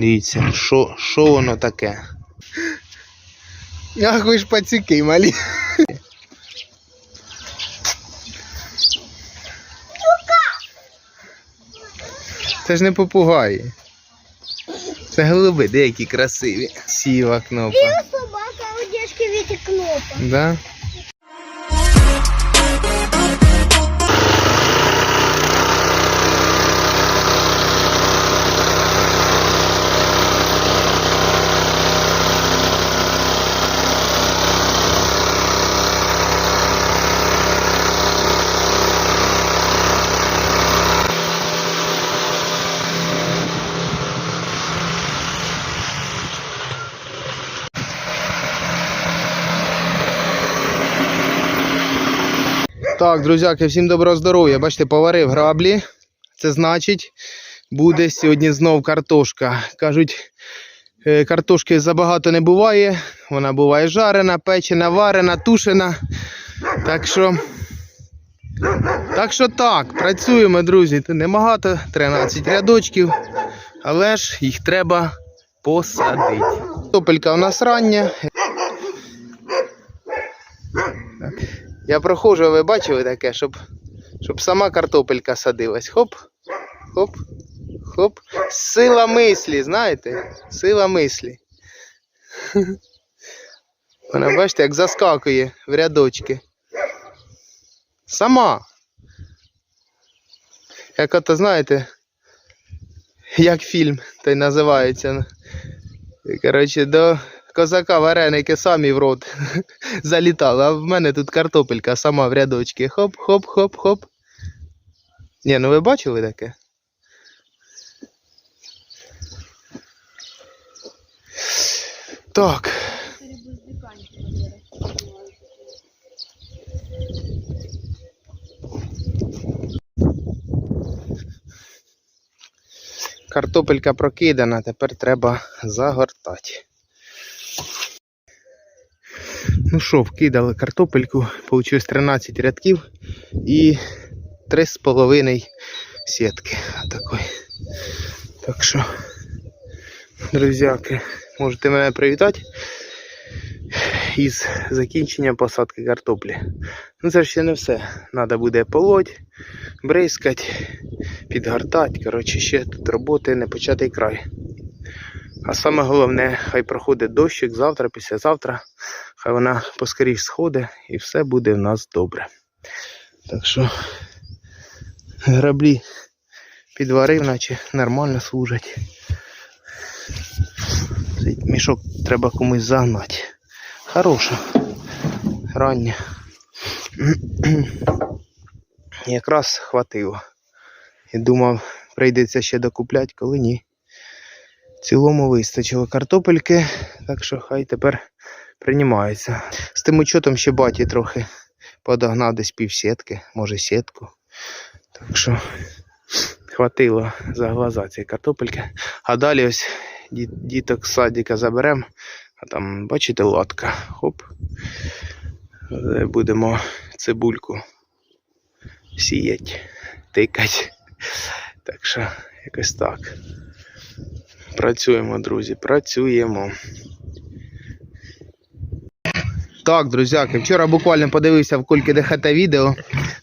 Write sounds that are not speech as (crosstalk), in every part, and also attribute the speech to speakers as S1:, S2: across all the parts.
S1: Дивіться, що, що воно таке. Ах, ви ж пацюки малі. Це ж не попугаї. Це голуби, деякі красиві. Сіва кнопка.
S2: собака у дядьки Віті Кнопа.
S1: Да? Так, друзяки, всім доброго здоров'я. Бачите, поварив граблі. Це значить, буде сьогодні знов картошка. Кажуть, е, картошки забагато не буває. Вона буває жарена, печена, варена, тушена. Так що. Так що так, працюємо, друзі. Небагато, 13 рядочків, але ж їх треба посадити. Топелька у нас рання. Я проходжу, ви бачили таке, щоб, щоб сама картопелька садилась. Хоп, хоп, хоп. Сила мислі, знаєте? Сила мислі. (laughs) Вона, бачите, як заскакує в рядочки. Сама. Як ото, знаєте, як фільм той називається. Коротше, до козака вареники самі в рот (laughs) залітали, а в мене тут картопелька сама в рядочки. Хоп-хоп-хоп-хоп. Ні, ну ви бачили таке? Так. Картопелька прокидана, тепер треба загортати. Ну що, вкидали картопельку, получилось 13 рядків і 3,5 сітки. Такої. Так що, друзяки, можете мене привітати із закінченням посадки картоплі. Ну це ще не все. Треба буде полоть, бризкати, підгортати. Коротше, ще тут роботи не початий край. А саме головне, хай проходить дощик завтра, післязавтра. Хай вона поскоріш сходить і все буде в нас добре. Так що граблі підварив, наче нормально служать. Цей мішок треба комусь загнати. Хороша. Рання. Якраз хватило. І думав, прийдеться ще докупляти, коли ні. В цілому вистачило картопельки, так що хай тепер приймається. З тим учетом ще баті трохи подогнав десь пів сітки, може сітку. Так що хватило за глаза цієї картопельки. А далі ось діток з садика заберемо, а там, бачите, латка. Хоп. Будемо цибульку сіяти, тикати. Так що якось так. Працюємо, друзі, працюємо. Так, друзяки, вчора буквально подивився в Кульки ДХТ відео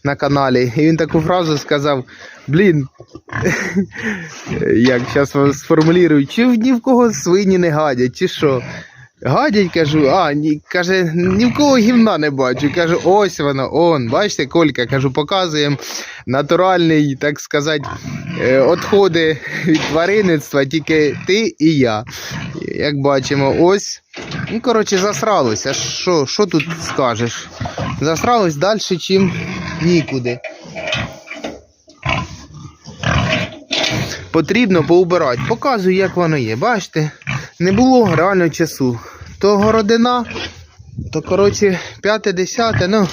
S1: на каналі, і він таку фразу сказав: блін, (laughs) як зараз сформулюю, чи ні в кого свині не гадять, чи що. Гадять, кажу, а, ні, каже, ні в кого гівна не бачу. Кажу, ось воно, он, бачите, Колька, кажу, показуємо натуральний, так сказати, е, відходи від тваринництва, тільки ти і я. Як бачимо, ось. Ну, коротше, засралося. Що, що тут скажеш? Засралось далі, чим нікуди. Потрібно поубирати. Показую, як воно є. Бачите? Не було реально часу. То городина, то коротше, п'яте, десяте, ну.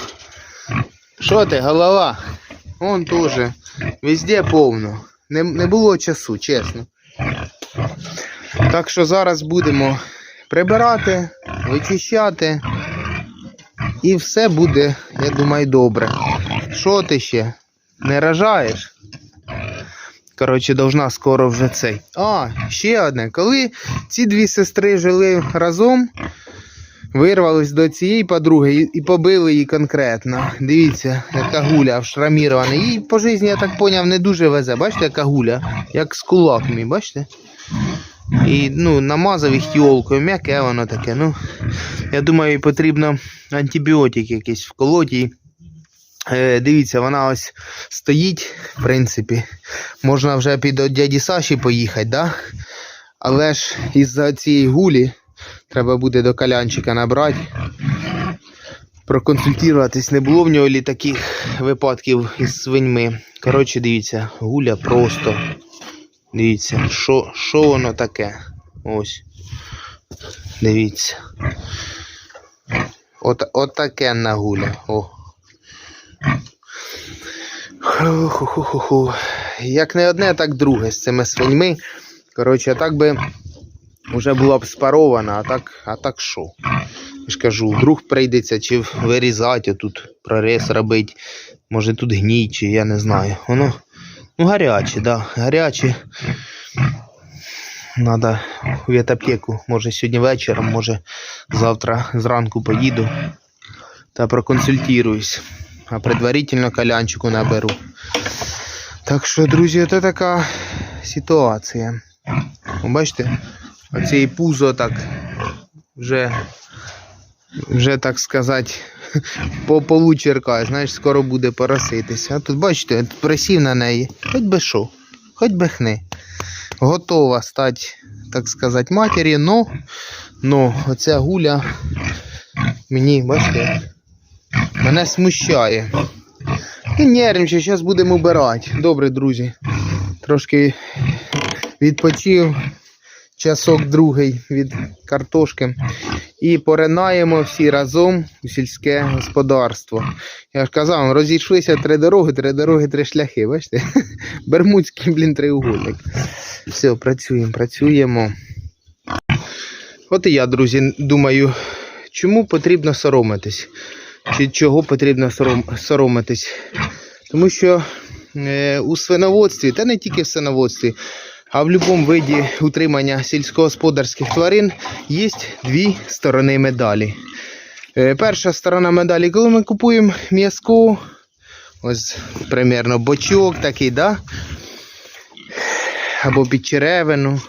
S1: Що ти, голова? Вон теж. Везде повно. Не, не було часу, чесно. Так що зараз будемо прибирати, вичищати. І все буде, я думаю, добре. Що ти ще? Не рожаєш? Коротше, должна скоро вже цей. А, ще одне. Коли ці дві сестри жили разом, вирвались до цієї подруги і, побили її конкретно. Дивіться, яка гуля шрамірована. Їй по житті, я так поняв, не дуже везе. Бачите, яка гуля? Як з кулак мій, бачите? І ну, намазав їх тілкою, м'яке воно таке. Ну, я думаю, потрібно антибіотик якийсь вколоти. Е, дивіться, вона ось стоїть, в принципі. Можна вже під дяді Саші поїхати, да? Але ж із-за цієї гулі треба буде до калянчика набрати. Проконсультуватись не було в нього лі таких випадків із свиньми. Коротше, дивіться, гуля просто. Дивіться, що, що воно таке. Ось. Дивіться. От, от таке нагуля. О. Ху-ху-ху-ху. Як не одне, так друге з цими свиньми. Коротше, так би вже була б спарована, а так, а так що? Я ж кажу, вдруг прийдеться чи вирізати, тут прорез робити. Може тут гній, чи я не знаю. Воно ну, гаряче, да, гаряче. Надо в ветаптеку. Може сьогодні вечором, може завтра зранку поїду та проконсультируюсь. А предварительно калянчику наберу. Так що, друзі, це така ситуація. Ви Бачите, оцей пузо так вже, вже так сказати, (laughs) по полу знаєш, скоро буде пороситися. А тут бачите, присів на неї, хоч би що, хоч би хни. Готова стати, так сказати, матері, но, но оця гуля мені, бачите, мене смущає. Ну, нервничаю, зараз будемо убирати. Добре, друзі. Трошки відпочив часок другий від картошки. І поринаємо всі разом у сільське господарство. Я ж казав, розійшлися три дороги, три дороги, три шляхи. Бачите? (laughs) Бермудський, блін, треугольник. Все, працюємо, працюємо. От і я, друзі, думаю, чому потрібно соромитись? Чи чого потрібно сором, соромитись? Тому що е, у свиноводстві, та не тільки в свиноводстві, а в будь-якому виді утримання сільськогосподарських тварин є дві сторони медалі. Е, перша сторона медалі, коли ми купуємо м'язко, ось примерно бочок такий, да? або підчеревину.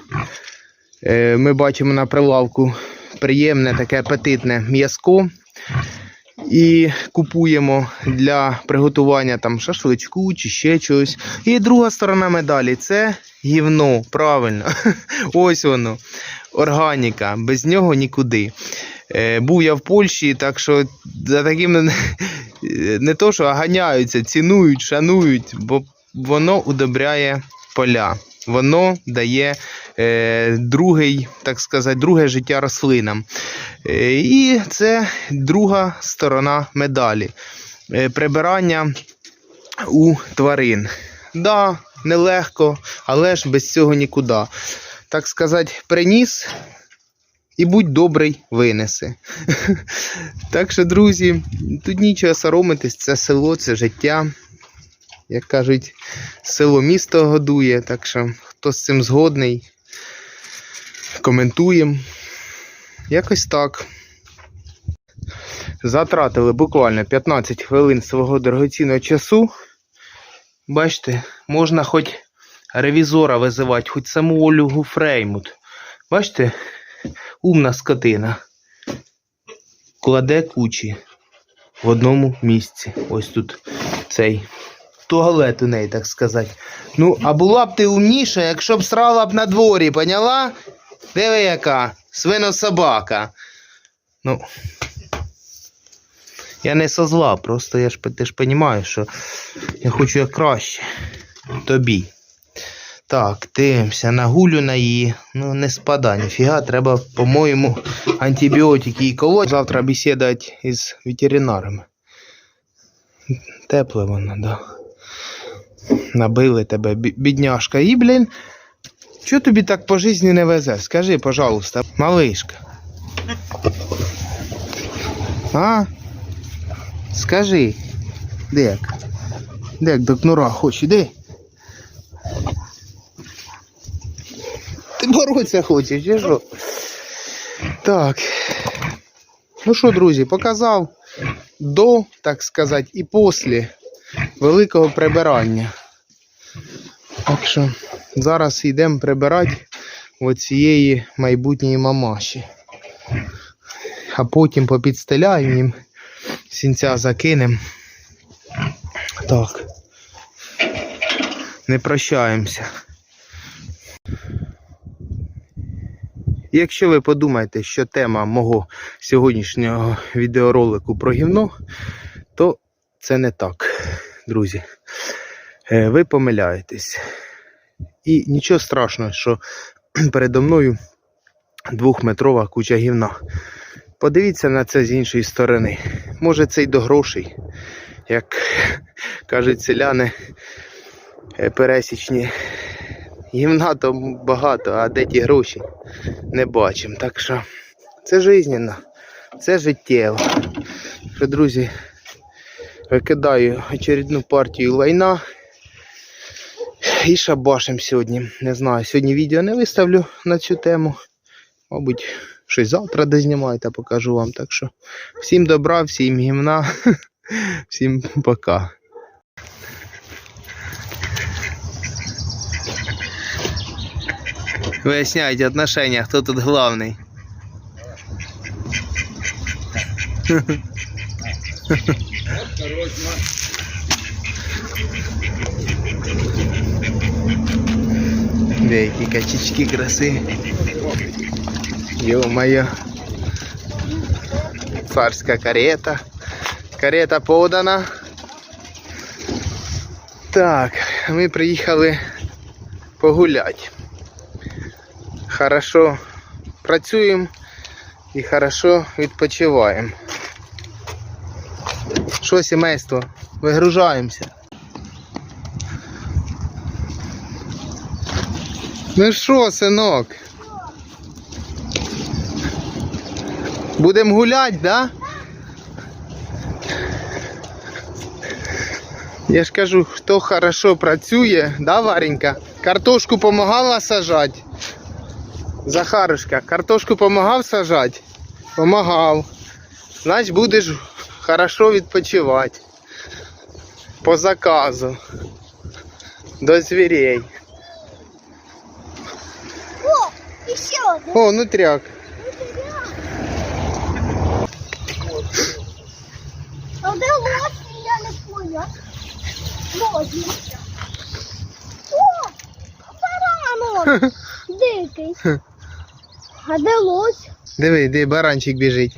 S1: Е, ми бачимо на прилавку приємне таке апетитне м'язко. І купуємо для приготування там шашличку чи ще чогось. І друга сторона медалі це гівно, правильно. (laughs) Ось воно. Органіка. Без нього нікуди. Е, був я в Польщі, так що за таким не (laughs) то, що а ганяються, цінують, шанують, бо воно удобряє поля. Воно дає е, другий, так сказати, друге життя рослинам. Е, і це друга сторона медалі. Е, прибирання у тварин. Да, нелегко, але ж без цього нікуди. Так сказати, приніс і будь добрий, винеси. (laughs) Так що, друзі, тут нічого соромитись, це село, це життя. Як кажуть, село місто годує, так що хто з цим згодний, коментуємо. Якось так. Затратили буквально 15 хвилин свого дорогоцінного часу. Бачите, можна хоч ревізора визивати, хоч саму Ольгу Фреймут. Бачите, умна скотина. Кладе кучі в одному місці. Ось тут цей туалет у неї, так сказати. Ну, а була б ти умніша, якщо б срала б на дворі, поняла? Диви яка? Свинособака. Ну. Я не со зла, просто я ж ти ж розумієш, що я хочу як краще. Тобі. Так, дивимося на гулю на її. Ну, не спада, ніфіга, треба, по-моєму, антибіотики і колоть. Завтра бесідати із ветеринарами. Тепле воно, да. Набили тебе, бідняшка. І, блін, що тобі так по житті не везе? Скажи, пожалуйста, малишка. А? Скажи. Дек. Дек до кнура хоч, іди. Ти боротися хочеш, чи що? Так. Ну що, друзі, показав до, так сказати, і після великого прибирання. Так що зараз йдемо прибирати оцієї майбутньої мамаші. А потім попідстеляємо їм, сінця закинемо. Так. Не прощаємося. Якщо ви подумаєте, що тема мого сьогоднішнього відеоролику про гівно, то це не так, друзі. Е, Ви помиляєтесь. І нічого страшного, що (clears throat) передо мною двохметрова куча гівна. Подивіться на це з іншої сторони. Може це й до грошей, як (laughs) кажуть селяни е, пересічні. Гівна то багато, а де ті гроші не бачимо. Так що це жизненно, це життєво. Друзі, викидаю очередну партію лайна. І шабашим сьогодні. Не знаю, сьогодні відео не виставлю на цю тему. Мабуть, щось завтра дознімаю та покажу вам. Так що всім добра, всім гімна, (laughs) всім пока. Выясняйте отношения, кто тут (laughs) главный. Деякі качечки краси. Ё-моё. Царська карета. Карета подана. Так, ми приїхали погуляти. Хорошо працюємо і хорошо відпочиваємо. Що, сімейство? Вигружаємося. Ну що, синок? Будемо гуляти, да? Я ж кажу, хто хорошо працює, да, Варенька? Картошку помагала сажати? Захарушка, картошку помагав сажати? Помагав. Значить будеш хорошо відпочивати. По заказу. До звірей.
S2: О, еще один.
S1: О, нутряк.
S2: А де лось? Я не поняла. Лось. О, баранок. (laughs) Дикий. А де лось?
S1: Диви, де баранчик біжить.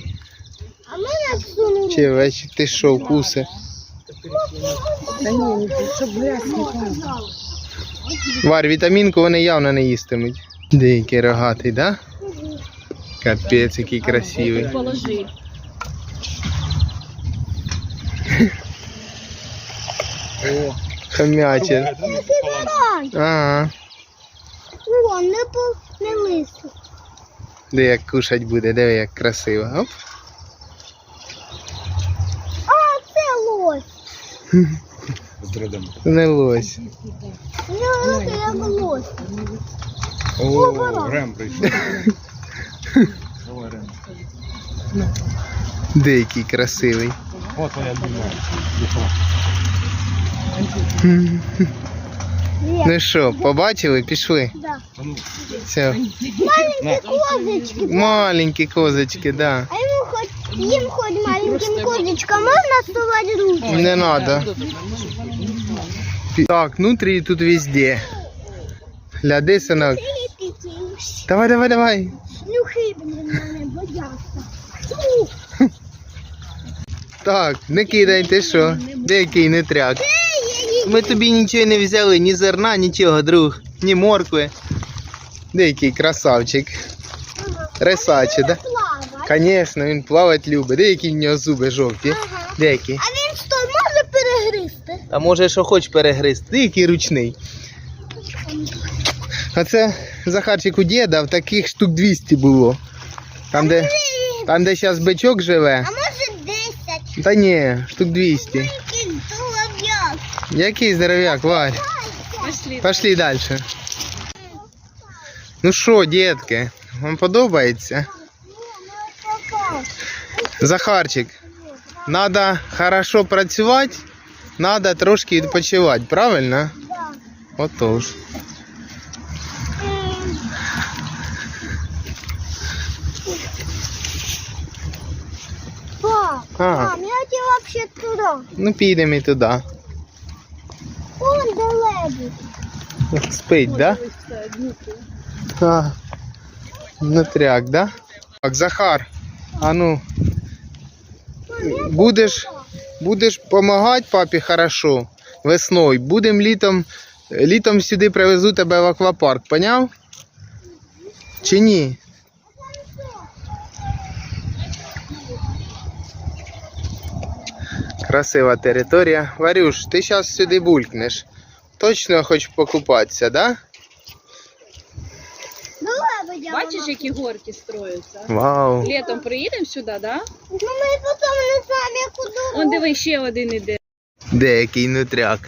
S2: А мене всунули.
S1: Чи веч, ти що, вкуси?
S2: Та ні, не щоб
S1: Варь, вітамінку вони явно не їстимуть. Деякий рогатий, да? Капець, який красивий.
S3: Положи.
S1: Хомячий. Ага.
S2: О, не не.
S1: Де як кушать буде, диви, як красиво. Оп.
S2: А, це лось.
S1: Не лось.
S2: Я як лось.
S4: О. Рем прийшов.
S1: Деякий красивий.
S4: О, твоя.
S2: Є.
S1: Ну що, побачили, пішли.
S2: Да.
S1: Все.
S2: Маленькі козочки.
S1: Маленькі козочки, да.
S2: Їм хоч маленьким козочкам можна сувати руки?
S1: Не надо. Так, внутрі тут везде. Гляди, синок. Давай, давай, давай.
S2: Мене бояться.
S1: Так, не кидай, ти що? Деякий не тряк. Ми тобі нічого не взяли, ні зерна, нічого, друг, ні моркви. Деякий красавчик. Рисаче, да? Звісно, він плавати любить. Деякі в нього зуби жовті.
S2: Ага.
S1: Деякі.
S2: А він що, може перегризти?
S1: А може, що хоч перегризти, деякий ручний. А це Захарчик у діда, в таких штук 200 було. Там, де, там, де зараз бичок живе.
S2: А може 10?
S1: Та ні, штук 200.
S2: Який здоров'як.
S1: Який здоров'як, Варь?
S3: Пошли.
S1: Пошли далі. Ну що, дітки, вам подобається? Захарчик, треба хорошо працювати, треба трошки відпочивати, правильно?
S2: Да.
S1: Отож.
S2: М. Пап,
S1: А.
S2: мам, я тебе вообще туда.
S1: Ну підемо і туди.
S2: Он де лебедь.
S1: Спить, да? Так. Нутряк, да? Так, Захар, а ну, будеш, будеш допомагати папі хорошо весною. Будем літом, літом сюди привезу тебе в аквапарк, поняв? Чи ні? Красива територія. Варюш, ти зараз сюди булькнеш. Точно хочеш покупатися, да?
S3: Бачиш, які горки строяться?
S1: Вау.
S3: Літом приїдемо сюди, да?
S2: Ну ми потім не знаємо, куди.
S3: Он диви, ще один іде.
S1: Деякий нутряк.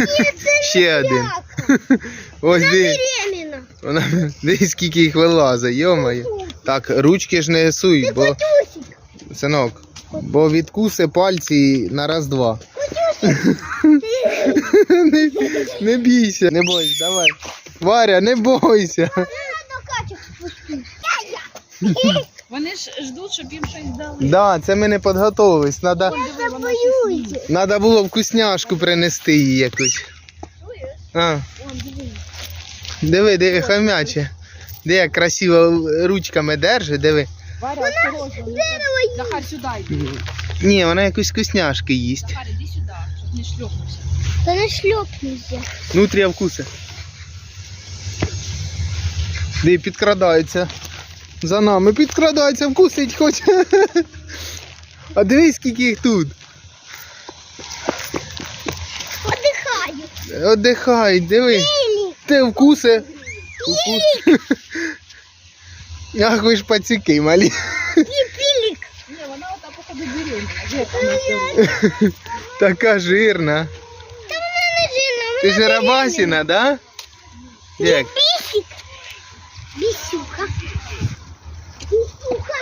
S2: Ні, (laughs) це
S1: Ще один. (laughs) Ось диви.
S2: Беременна.
S1: Вона дивись, скільки їх вилазить, йомаю. Так, ручки ж не суй, бо,
S2: Котюсик.
S1: синок, бо відкуси пальці на раз-два. (laughs) не, не бійся, не бойся, давай. Варя, не бойся.
S2: Треба до качок спустити.
S3: Вони ж ждуть, щоб їм щось дали.
S1: Да, це ми не підготовились. Надо,
S3: щось
S1: надо було вкусняшку принести їй якусь.
S3: Чуєш?
S1: А,
S3: диви.
S1: диви, диви, хомяче. Де як красиво ручками держить, диви.
S3: Варя, осторожно. не Захар, сюди йди.
S1: Ні, вона якусь вкусняшки їсть.
S3: Захар, іди сюди, щоб не шльопнувся.
S2: Та не шльопнися.
S1: Нутрія вкуси. Де підкрадається. За нами підкрадається, вкусить хоче. А дивись, скільки їх тут.
S2: Подихаю.
S1: Отдихай, диви. Ти вкуси. Вкус. Ах, ви ж пацюки малі.
S2: Пілік.
S3: Ні, вона ота походу беременна.
S1: Така жирна.
S2: Та вона не жирна,
S1: Ти ж рабасіна, да? Як?
S2: Бісик. Бісюка. Бісюка.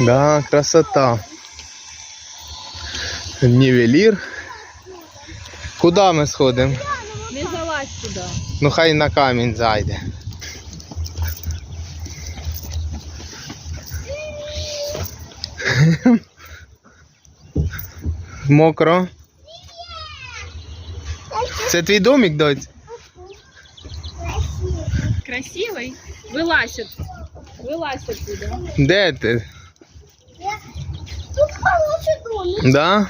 S1: Да, красота. Нівелір. Куди ми сходимо?
S3: Не залазь туди.
S1: Ну хай на камінь зайде. Мокро. Це твій домик, доць?
S3: Красивий? Вилазь. Вилазь оттуда.
S1: Де ти?
S2: Тут хороший домик.
S1: Да?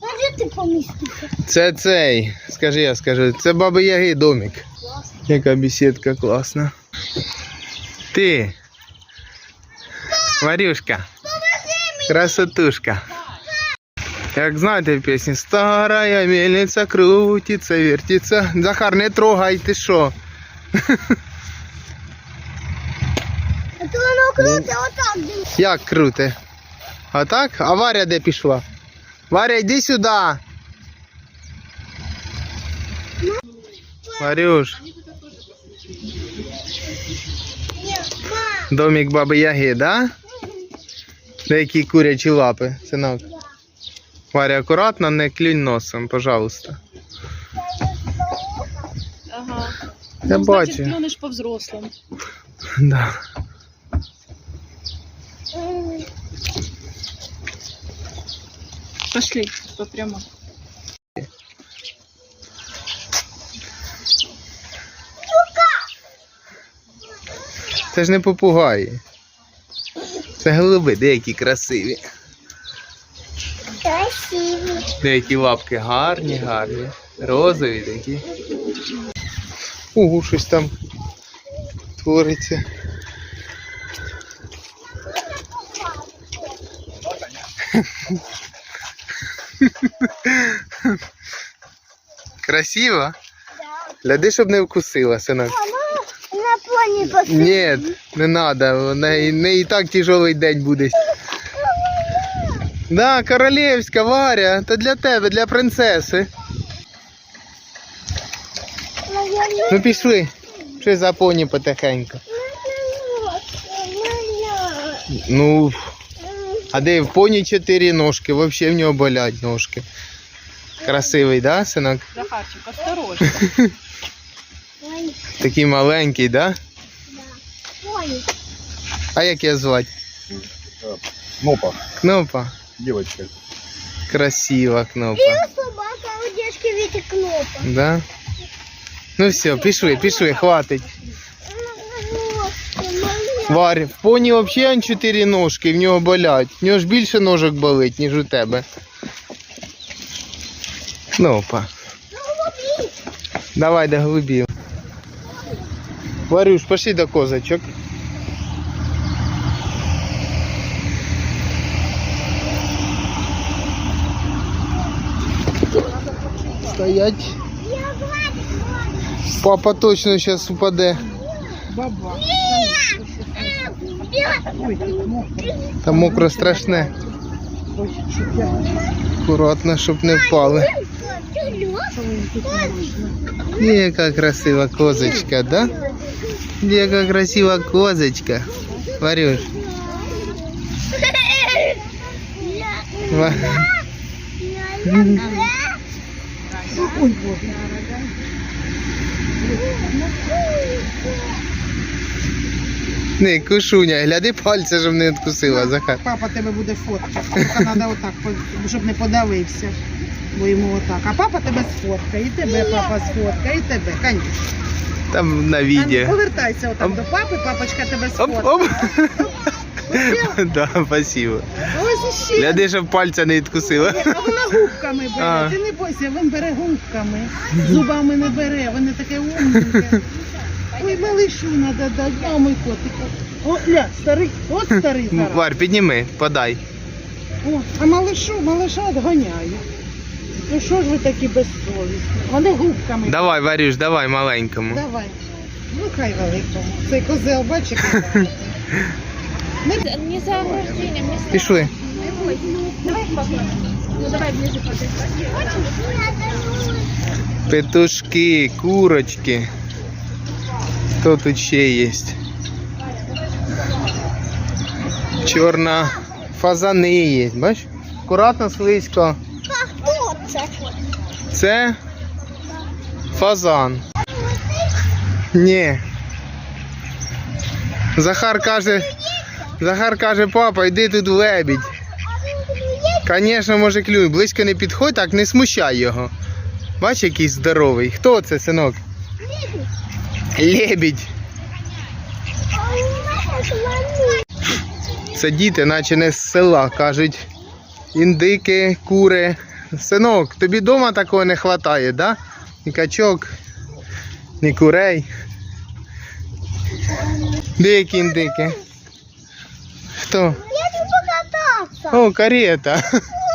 S2: А де ти помістився?
S1: Це цей. Скажи, я скажу. Це баби Яги домик. Класно. Яка бесідка класна. Ти. Варюшка. Красотушка. Як знаєте в пісні, старая мельниця крутиться, вертиться. Захар, не трогай, ти що?
S2: А то воно круте отак дивись.
S1: Як круте? А так? А Варя де пішла? Варя, йди сюди. Варюш, домик баби Яги, да? Деякі курячі лапи, синок. Варя, акуратно, не клюнь носом, пожалуйста. Я
S3: ну,
S1: бачу.
S3: Значить, клюнеш по-взрослому. (laughs)
S1: Да.
S3: Пошли, попрямо.
S1: Це ж не попугаї. Це голуби, деякі красиві.
S2: Красивий.
S1: Деякі лапки гарні, гарні. Розові такі. Ого, щось там твориться. Красиво? Гляди, щоб не вкусила, синок.
S2: Вона на плані посидить.
S1: Ні, не треба, неї, в і так тяжелий день буде. Да, королівська Варя, то для тебе, для принцеси. Ну пішли. Пішли за поні потихеньку. Ну, а де в поні чотири ножки, взагалі в нього болять ножки. Красивий, да, синок?
S3: Захарчик, осторожно. (laughs)
S1: Такий маленький, да? А як його звати?
S4: Кнопа,
S1: Кнопа.
S4: девочка.
S1: Красива кнопа.
S2: Собака у дядьки Віті кнопа.
S1: Да? Ну все, пішли, пішли, хватить. Варя, в поні взагалі чотири ножки, в нього болять. В нього ж більше ножок болить, ніж у тебе. Кнопа. Давай до голубів. Варюш, пошли до козочок. Стоять. Папа точно сейчас упаде. Там мокро страшне. Акуратно, щоб не впали. Яка красива козочка, да? Яка красива козочка. Варюш. Ва- Не, кушуня, гляди пальця, щоб не відкусила, Захар.
S5: Папа тебе буде фоткати. Тільки треба отак, щоб не подавився. Бо йому отак. А папа тебе сфоткає, і тебе папа сфоткає, і тебе. Конечно.
S1: Там на відео.
S5: Повертайся отак до папи, папочка тебе
S1: Оп, оп. Да, спасибо.
S5: Ось іще.
S1: Гляди, щоб пальця не відкусила.
S5: А вона губками бере.
S1: А.
S5: Ти не бойся, він бере губками. Зубами не бере, вони таке умненьке. Ой, малишу треба дати, а мой котик. О, ля, старий, от старий зараз.
S1: Варь, підніми, подай.
S5: О, а малишу, малиша відганяє. Ну що ж ви такі безсовісні? Вони губками.
S1: Давай, Варюш, давай маленькому.
S5: Давай. Ну хай великому. Цей козел, (laughs) бачите?
S3: Не за ограждением, не с...
S1: Пішли.
S3: Давай. Ну давай ближе.
S1: Петушки, курочки. Хто тут ще є? Чорна фазани є. Бач? Акуратно, слизько.
S2: Хто це?
S1: Це фазан. Ні. Захар каже. Захар каже, папа, йди тут лебідь. Звісно, може клюй. Близько не підходь, так не смущай його. Бач, який здоровий. Хто це, синок? Лебідь. Це діти, наче не з села, кажуть. Індики, кури. Синок, тобі вдома такого не вистачає, да? Ні качок, ні курей. Деякі індики. Хто?
S2: Я хочу покататься.
S1: О, карета. (laughs)